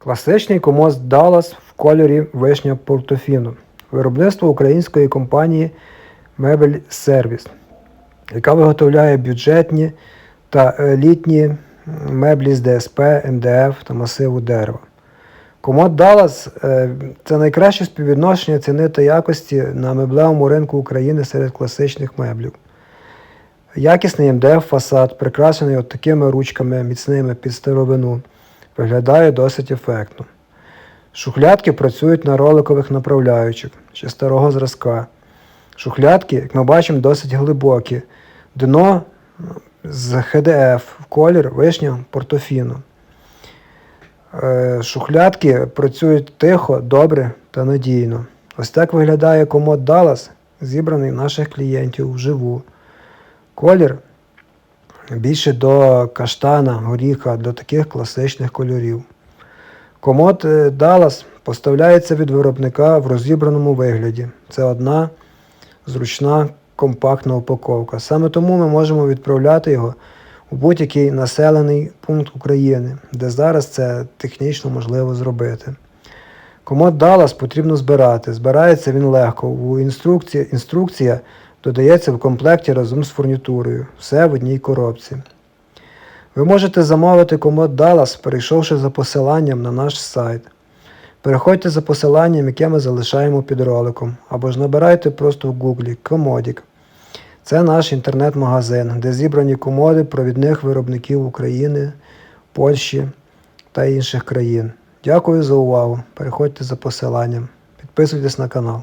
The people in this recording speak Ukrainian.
Класичний комоз Dallas в кольорі вишня Портофіно. Виробництво української компанії Мебель Сервіс, яка виготовляє бюджетні та елітні меблі з ДСП, МДФ та масиву дерева. Комод Dallas е, – це найкраще співвідношення ціни та якості на меблевому ринку України серед класичних меблів. Якісний МДФ фасад, прикрашений от такими ручками міцними під старовину, виглядає досить ефектно. Шухлядки працюють на роликових направляючих ще старого зразка. Шухлядки, як ми бачимо, досить глибокі. Дно з HDF в колір вишня портофіно. Е, Шухлядки працюють тихо, добре та надійно. Ось так виглядає комод Dallas, зібраний наших клієнтів вживу. Колір більше до каштана, горіха, до таких класичних кольорів. Комод е, Dallas поставляється від виробника в розібраному вигляді. Це одна зручна компактна упаковка. Саме тому ми можемо відправляти його у будь-який населений пункт України, де зараз це технічно можливо зробити. Комод Dallas потрібно збирати. Збирається він легко. У інструкції, інструкція додається в комплекті разом з фурнітурою. Все в одній коробці. Ви можете замовити комод Dallas, перейшовши за посиланням на наш сайт. Переходьте за посиланням, яке ми залишаємо під роликом, або ж набирайте просто в гуглі Комодік. Це наш інтернет-магазин, де зібрані комоди провідних виробників України, Польщі та інших країн. Дякую за увагу. Переходьте за посиланням. Підписуйтесь на канал.